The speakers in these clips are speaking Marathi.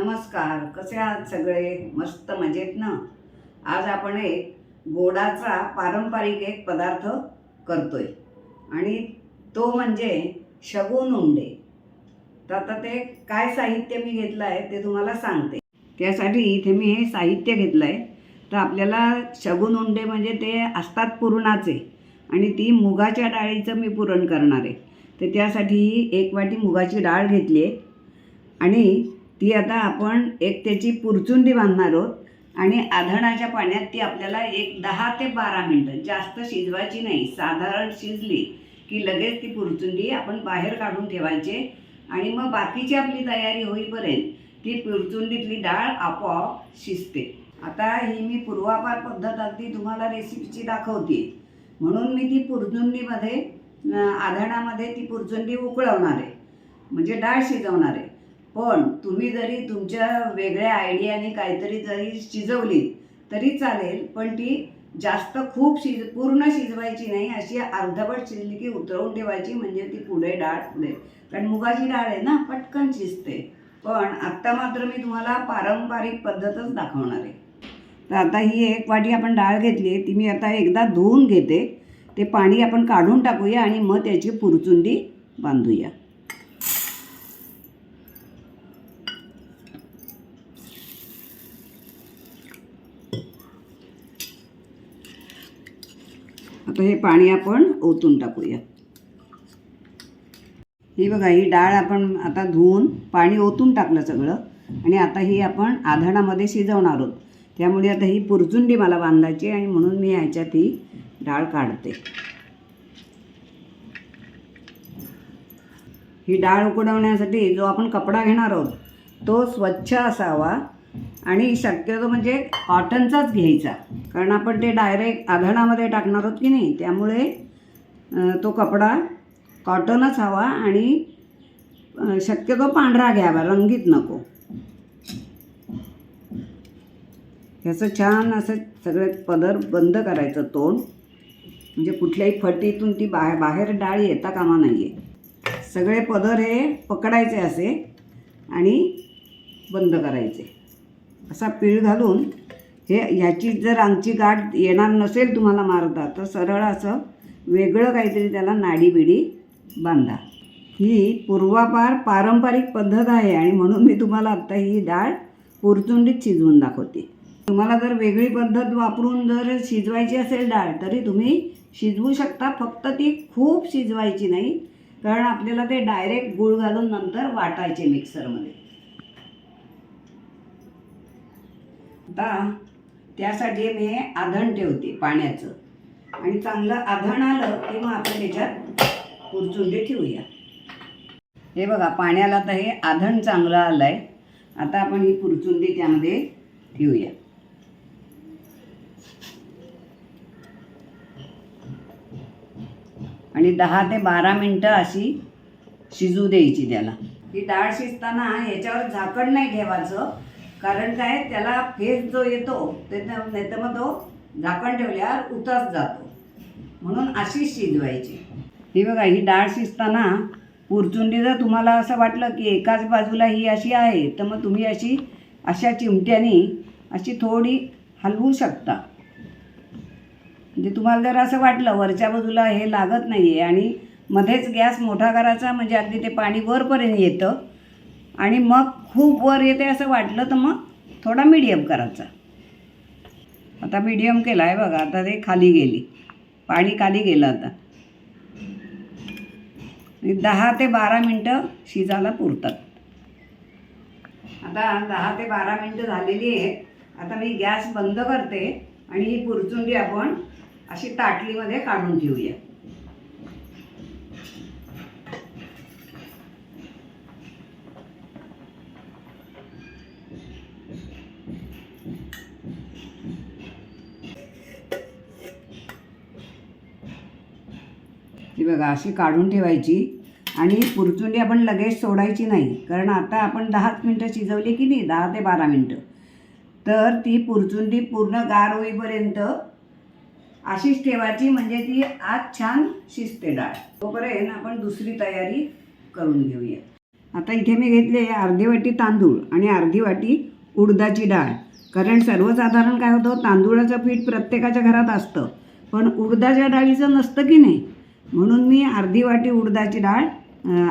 नमस्कार कसे आहात सगळे? मस्त मजेत ना? आज आपण एक गोडाचा पारंपरिक एक पदार्थ करतोय. आणि तो म्हणजे शगुन उंडे तर आता ते काय साहित्य मी घेतलं आहे ते तुम्हाला सांगते. त्यासाठी इथे मी हे साहित्य घेतलं आहे. तर आपल्याला शगुन उंडे म्हणजे ते असतात पुरणाचे. आणि ती मुगाच्या डाळीचं मी पुरण करणार आहे. तर त्यासाठी एक वाटी मुगाची डाळ घेतली आहे. आणि ती आता आपण एक त्याची पुरचुंडी बांधणार आहोत आणि आधणाच्या पाण्यात ती आपल्याला एक दहा ते बारा मिनटं जास्त शिजवायची नाही साधारण शिजली की लगेच ती पुरचुंडी आपण बाहेर काढून ठेवायचे आणि मग बाकीची आपली तयारी होईपर्यंत ती पुरचुंडीतली डाळ आपोआप शिजते. आता ही मी पूर्वापार पद्धत अगदी तुम्हाला रेसिपीची दाखवते. म्हणून मी ती पुरचुंडीमध्ये आधणामध्ये ती पुरचुंडी उकळवणार आहे. म्हणजे डाळ शिजवणार आहे. पण तुम्ही जरी तुमच्या वेगळ्या आयडियाने काहीतरी जरी शिजवली तरी चालेल पण ती जास्त खूप शिज पूर्ण शिजवायची नाही अशी अर्धवट शिजली की उतरवून ठेवायची म्हणजे ती पुढे डाळ पुढे कारण मुगाची डाळ आहे ना पटकन शिजते. पण आत्ता मात्र मी तुम्हाला पारंपरिक पद्धतच दाखवणार आहे. तर आता ही एक वाटी आपण डाळ घेतली आहे ती मी आता एकदा धुवून घेते. ते पाणी आपण काढून टाकूया आणि मग त्याची पुरचुंडी बांधूया. तर हे पाणी आपण ओतून टाकूया. ही बघा ही डाळ आपण आता धुवून पाणी ओतून टाकलं सगळं. आणि आता ही आपण आधणामध्ये शिजवणार आहोत. त्यामुळे आता ही पुरचुंडी मला बांधायची आणि म्हणून मी ह्याच्यात ही डाळ काढते. ही डाळ उकडवण्यासाठी जो आपण कपडा घेणार आहोत तो स्वच्छ असावा. आणि शक्यतो म्हणजे कॉटनचाच घ्यायचा. कारण आपण ते डायरेक्ट आधणामध्ये टाकणार आहोत की नाही त्यामुळे तो कपडा कॉटनच हवा आणि शक्यतो पांढरा घ्यावा रंगीत नको. ह्याचं छान असं सगळे पदर बंद करायचं तोंड. म्हणजे कुठल्याही फटीतून ती बाहेर बाहेर डाळ येता कामा नाही आहे सगळे पदर हे पकडायचे असे आणि बंद करायचे. असा पीळ घालून हे ह्याची जर आमची गाठ येणार नसेल तुम्हाला मारता तर सरळ असं वेगळं काहीतरी त्याला नाडीबिडी बांधा. ही पूर्वापार पारंपरिक पद्धत आहे आणि म्हणून मी तुम्हाला आत्ता ही डाळ पुरचुंडीत शिजवून दाखवते. तुम्हाला जर वेगळी पद्धत वापरून जर शिजवायची असेल डाळ तरी तुम्ही शिजवू शकता फक्त ती खूप शिजवायची नाही कारण आपल्याला ते डायरेक्ट गूळ घालून नंतर वाटायचे मिक्सरमध्ये. आता त्यासाठी मी हे आधण ठेवते पाण्याचं. आणि चांगलं आधण आलं की मग आपण त्याच्यात कुरचुंडी ठेवूया. हे बघा पाण्याला तर हे आधण चांगलं आलं आहे आता आपण ही कुरचुंडी त्यामध्ये ठेवूया. आणि दहा ते बारा मिनटं अशी शिजू द्यायची त्याला. ही डाळ शिजताना ह्याच्यावर झाकण नाही ठेवायचं. कारण काय त्याला फेस जो येतो ते नाही तर मग तो झाकण ठेवल्यावर उतरत जातो. म्हणून अशी शिजवायची. हे बघा ही डाळ शिजताना पुरचुंडी जर तुम्हाला असं वाटलं की एकाच बाजूला ही अशी आहे तर मग तुम्ही अशी अशा चिमट्याने अशी थोडी हलवू शकता. म्हणजे तुम्हाला जर असं वाटलं वरच्या बाजूला हे लागत नाही आहे आणि मध्येच गॅस मोठा करायचा म्हणजे अगदी ते पाणी वरपर्यंत येतं आणि मग खूप वर येते असं वाटलं तर मग थोडा मीडियम करायचा. आता मीडियम केला आहे बघा आता ते खाली गेली. पाणी खाली गेलं आता. दहा ते बारा मिनटं शिजायला पुरतात. आता दहा ते बारा मिनटं झालेली आहेत आता मी गॅस बंद करते आणि ही पुरचुंडी आपण अशी ताटलीमध्ये काढून ठेवूया. बघा अशी काढून ठेवायची आणि पुरचुंडी आपण लगेच सोडायची नाही. कारण आता आपण दहाच मिनटं शिजवली की नाही दहा ते बारा मिनटं. तर ती पुरचुंडी पूर्ण गार होईपर्यंत अशीच ठेवायची म्हणजे ती आज छान शिजते डाळ. तोपर्यंत आपण दुसरी तयारी करून घेऊया. आता इथे मी घेतले अर्धी वाटी तांदूळ आणि अर्धी वाटी उडदाची डाळ. कारण सर्वसाधारण काय होतं तांदूळाचं पीठ प्रत्येकाच्या घरात असतं. पण उडदाच्या डाळीचं नसतं की नाही? म्हणून मी अर्धी वाटी उडदाची डाळ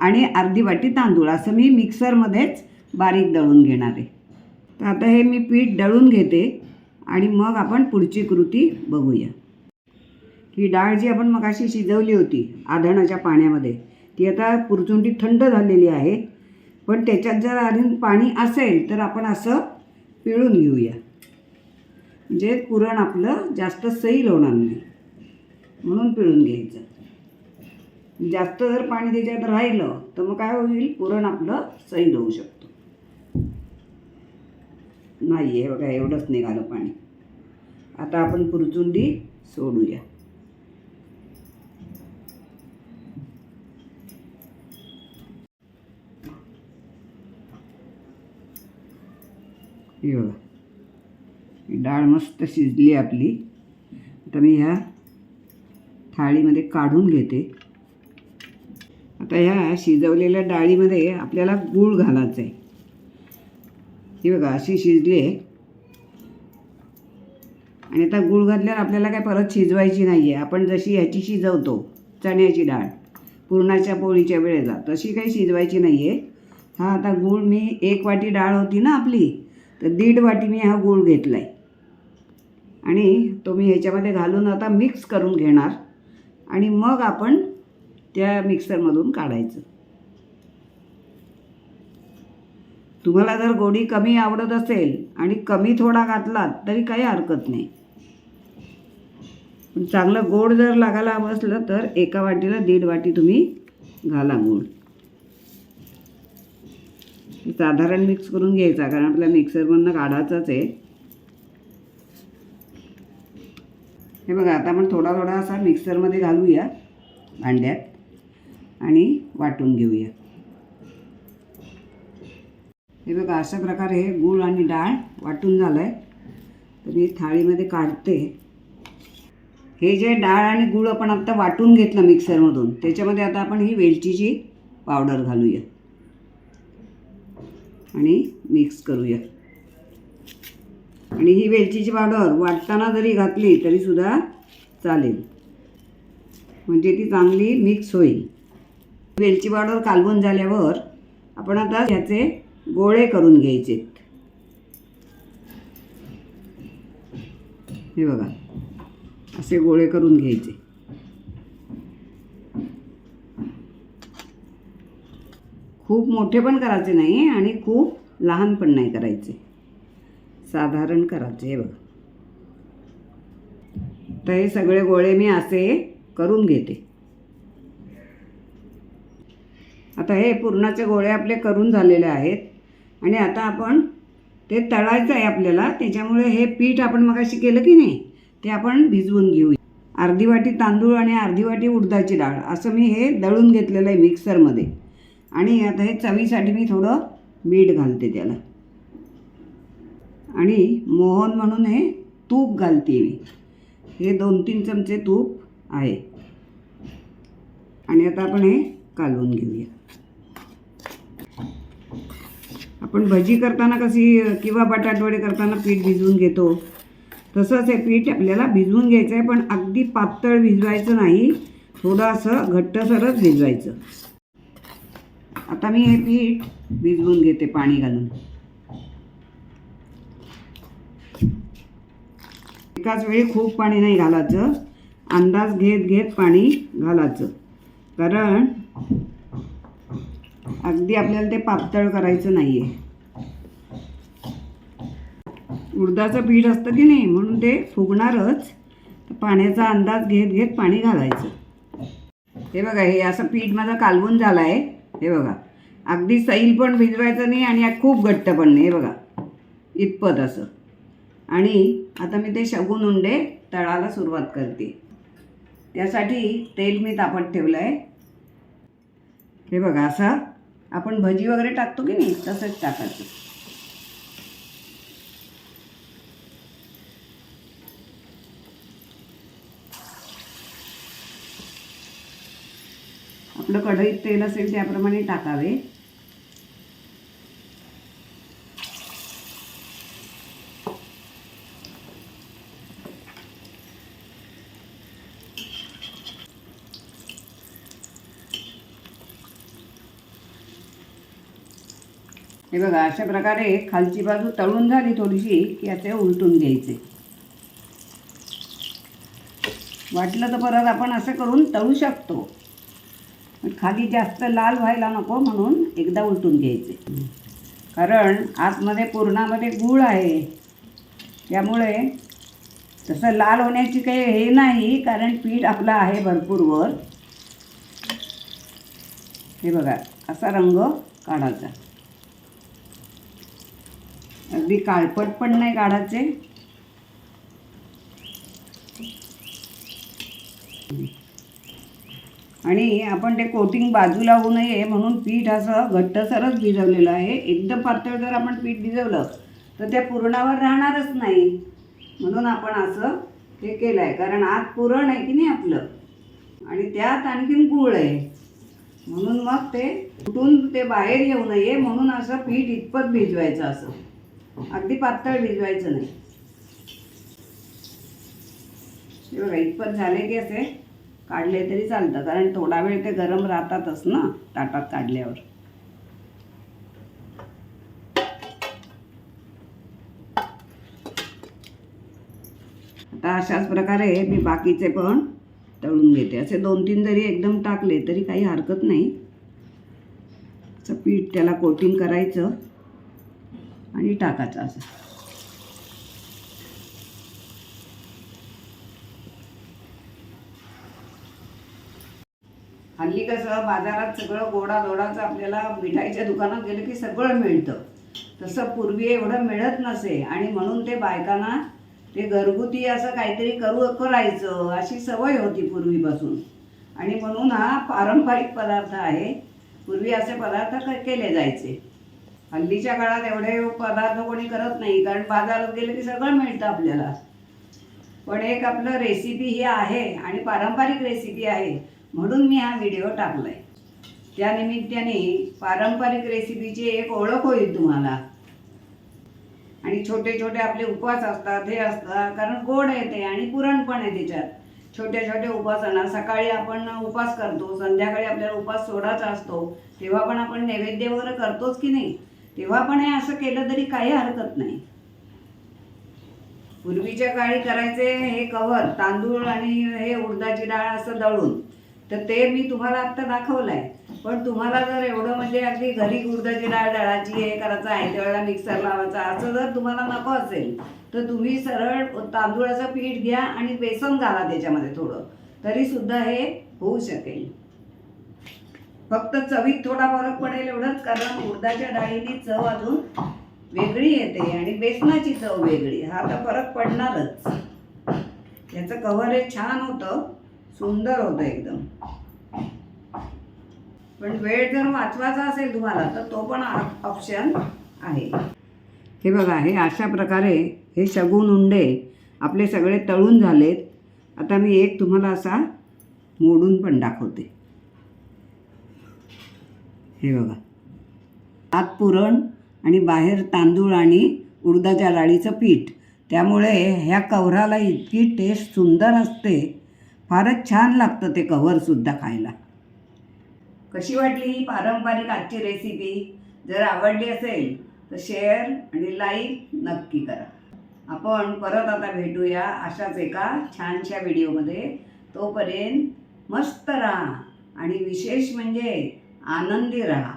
आणि अर्धी वाटी तांदूळ असं मी मिक्सरमध्येच बारीक दळून घेणार आहे. तर आता हे मी पीठ दळून घेते आणि मग आपण पुढची कृती बघूया. ही डाळ जी आपण मग अशी शिजवली होती आधणाच्या पाण्यामध्ये ती आता पुरचुंडी थंड झालेली आहे. पण त्याच्यात जर अजून पाणी असेल तर आपण असं पिळून घेऊया. म्हणजे पुरण आपलं जास्त सैल होणार नाही. म्हणून पिळून घ्यायचं. जास्त जर पाणी त्याच्यात राहिलं तर मग काय होईल? पुरण आपलं सैल होऊ शकतो. नाही आहे बघा एवढंच निघालं पाणी. आता आपण पुरचुंडी सोडूया. हे बघा डाळ मस्त शिजली आपली. आता मी ह्या थाळीमध्ये काढून घेते. आता ह्या शिजवलेल्या डाळीमध्ये आपल्याला गूळ घालायचं आहे ही बघा अशी शिजली आहे. आणि आता गूळ घातल्यावर आपल्याला काय परत शिजवायची नाही आहे आपण जशी ह्याची शिजवतो चण्याची डाळ पुरणाच्या पोळीच्या वेळेला तशी काही शिजवायची नाही आहे हा आता गूळ मी एक वाटी डाळ होती ना आपली तर दीड वाटी मी हा गूळ घेतला आहे आणि तो मी ह्याच्यामध्ये घालून आता मिक्स करून घेणार. आणि मग आपण त्या मिक्सरमधून काढायचं. तुम्हाला जर गोडी कमी आवडत असेल आणि कमी थोडा घातलात तरी काही हरकत नाही. पण चांगलं गोड जर लागायला हवं असलं तर एका वाटीला दीड वाटी तुम्ही घाला गोड. साधारण मिक्स करून घ्यायचा कारण आपल्या मिक्सरमधनं काढायचाच आहे. हे बघा आता आपण थोडा थोडा असा मिक्सरमध्ये घालूया भांड्यात. आणि वाटून घेऊया. हे बघा अशा प्रकारे हे गूळ आणि डाळ वाटून झालं आहे तर मी थाळीमध्ये काढते. हे जे डाळ आणि गूळ आपण आत्ता वाटून घेतलं मिक्सरमधून त्याच्यामध्ये आता आपण ही वेलचीची पावडर घालूया. आणि मिक्स करूया. आणि ही वेलचीची पावडर वाटताना जरी घातली तरीसुद्धा चालेल. म्हणजे ती चांगली मिक्स होईल. वेलची पावडर कालवून झाल्यावर आपण आता ह्याचे गोळे करून घ्यायचे. हे बघा असे गोळे करून घ्यायचे. खूप मोठे पण करायचे नाही आणि खूप लहान पण नाही करायचे. साधारण करायचे हे बघा. तर हे सगळे गोळे मी असे करून घेते. आता हे पुरणाचे गोळे आपले करून झालेले आहेत. आणि आता आपण ते तळायचं आहे आपल्याला त्याच्यामुळे हे पीठ आपण मगाशी केलं की नाही ते आपण भिजवून घेऊ अर्धी वाटी तांदूळ आणि अर्धी वाटी उडदाची डाळ असं मी हे दळून घेतलेलं आहे मिक्सरमध्ये. आणि आता हे चवीसाठी मी थोडं मीठ घालते त्याला. आणि मोहन म्हणून हे तूप घालते मी. हे दोन तीन चमचे तूप आहे. आणि आता आपण हे कालवून घेऊया. आपण भजी करताना कशी किंवा बटाटवडे करताना पीठ भिजवून घेतो. तसंच हे पीठ आपल्याला भिजवून घ्यायचं आहे पण अगदी पातळ भिजवायचं नाही. थोडंसं घट्टसरच भिजवायचं. आता मी हे पीठ भिजवून घेते पाणी घालून. एकाच वेळी खूप पाणी नाही घालायचं. अंदाज घेत घेत पाणी घालायचं. कारण अगदी आपल्याला ते पातळ करायचं नाही आहे उडदाचं पीठ असतं की नाही म्हणून ते फुगणारच. पाण्याचा अंदाज घेत घेत पाणी घालायचं. हे बघा हे असं पीठ माझं कालवून झालं आहे हे बघा. अगदी सैल पण भिजवायचं नाही आणि खूप घट्ट पण नाही. हे बघा. इतपत असं. आणि आता मी ते शगून उंडे तळाला सुरुवात करते. त्यासाठी तेल मी तापत ठेवलं आहे हे बघा असं आपण भजी वगैरे टाकतो की नाही तसंच टाकायचं. आपलं कढईत तेल असेल त्याप्रमाणे टाकावे. हे बघा अशा प्रकारे खालची बाजू तळून झाली थोडीशी की आता उलटून घ्यायचे. वाटलं तर परत आपण असं करून तळू शकतो. खाली जास्त लाल व्हायला नको म्हणून एकदा उलटून घ्यायचे. कारण आतमध्ये पूर्णामध्ये गूळ आहे. त्यामुळे तसं लाल होण्याची काही हे नाही कारण पीठ आपलं आहे भरपूर वर. हे बघा असा रंग काढायचा. अगदी काळपट पण नाही काढायचे. आणि आपण ते कोटिंग बाजूला होऊ नये म्हणून पीठ असं घट्टसरच भिजवलेलं आहे. एकदम पातळ जर आपण पीठ भिजवलं तर त्या पुरणावर राहणारच नाही. म्हणून आपण असं हे केलं आहे कारण आत पुरण आहे की नाही आपलं? आणि त्यात आणखीन गूळ आहे. म्हणून मग ते कुठून ते बाहेर येऊ नये म्हणून असं पीठ इतपत भिजवायचं असं. अगदी पातळ भिजवायचं नाही. बघा इतपत झाले की असे काढले तरी चालतं. कारण थोडा वेळ ते गरम राहतातच ना ताटात काढल्यावर. आता अशाच प्रकारे मी बाकीचे पण तळून घेते. असे दोन तीन जरी एकदम टाकले तरी काही हरकत नाही. पीठ त्याला कोटिंग करायचं आणि टाकायचं असं. हल्ली कसं बाजारात सगळं गोडा दोडाचं आपल्याला मिठाईच्या दुकानात गेलं की सगळं मिळतं. तसं पूर्वी एवढं मिळत नसे आणि म्हणून ते बायकांना ते घरगुती असं काहीतरी करू करायचं अशी सवय होती पूर्वीपासून. आणि म्हणून हा पारंपरिक पदार्थ आहे. पूर्वी असे पदार्थ केले जायचे. हल्लीच्या काळात एवढे पदार्थ कोणी करत नाही कारण बाजारात गेलं की सगळं मिळतं आपल्याला. पण एक आपलं रेसिपी ही आहे आणि पारंपरिक रेसिपी आहे. म्हणून मी हा व्हिडिओ टाकलाय. त्या निमित्ताने पारंपरिक रेसिपीची एक ओळख होईल तुम्हाला. आणि छोटे छोटे आपले उपवास असतात हे असतात कारण गोड येते आणि पुरण पण आहे त्याच्यात. छोट्या छोट्या उपासना सकाळी आपण उपास करतो संध्याकाळी आपल्याला उपास सोडायचा असतो तेव्हा पण आपण नैवेद्य वगैरे करतोच की नाही? तेव्हा पण हे असं केलं तरी काही हरकत नाही. पूर्वीच्या काळी करायचे हे कवर तांदूळ आणि हे उडदाची डाळ असं दळून. तर ते मी तुम्हाला आत्ता दाखवलं आहे पण तुम्हाला जर एवढं म्हणजे अगदी घरी गुर्दाची डाळ डाळाची हे करायचं आहे त्यावेळेला मिक्सर लावायचा असं जर तुम्हाला नको असेल तर तुम्ही सरळ तांदूळाचं पीठ घ्या आणि बेसन घाला त्याच्यामध्ये थोडं. तरी सुद्धा हे होऊ शकेल. फक्त चवीत थोडा फरक पडेल एवढंच कारण उडदाच्या डाळीने चव अजून वेगळी येते आणि बेसनाची चव वेगळी. हा तर फरक पडणारच. याचं कव्हरेज छान होतं. सुंदर होतं एकदम. पण वेळ जर वाचवायचा असेल तुम्हाला तर तो पण ऑप्शन आहे. हे बघा हे अशा प्रकारे हे शगुन उंडे आपले सगळे तळून झालेत. आता मी एक तुम्हाला असा मोडून पण दाखवते. हे बघा. आत पुरण आणि बाहेर तांदूळ आणि उडदाच्या डाळीचं पीठ. त्यामुळे ह्या कवराला इतकी टेस्ट सुंदर असते. फारच छान लागतं ते कव्हरसुद्धा खायला. कशी वाटली ही पारंपरिक आजची रेसिपी जर आवडली असेल तर शेअर आणि लाईक नक्की करा. आपण परत आता भेटूया अशाच एका छानशा व्हिडिओमध्ये तोपर्यंत मस्त राहा आणि विशेष म्हणजे आनंदी राहा.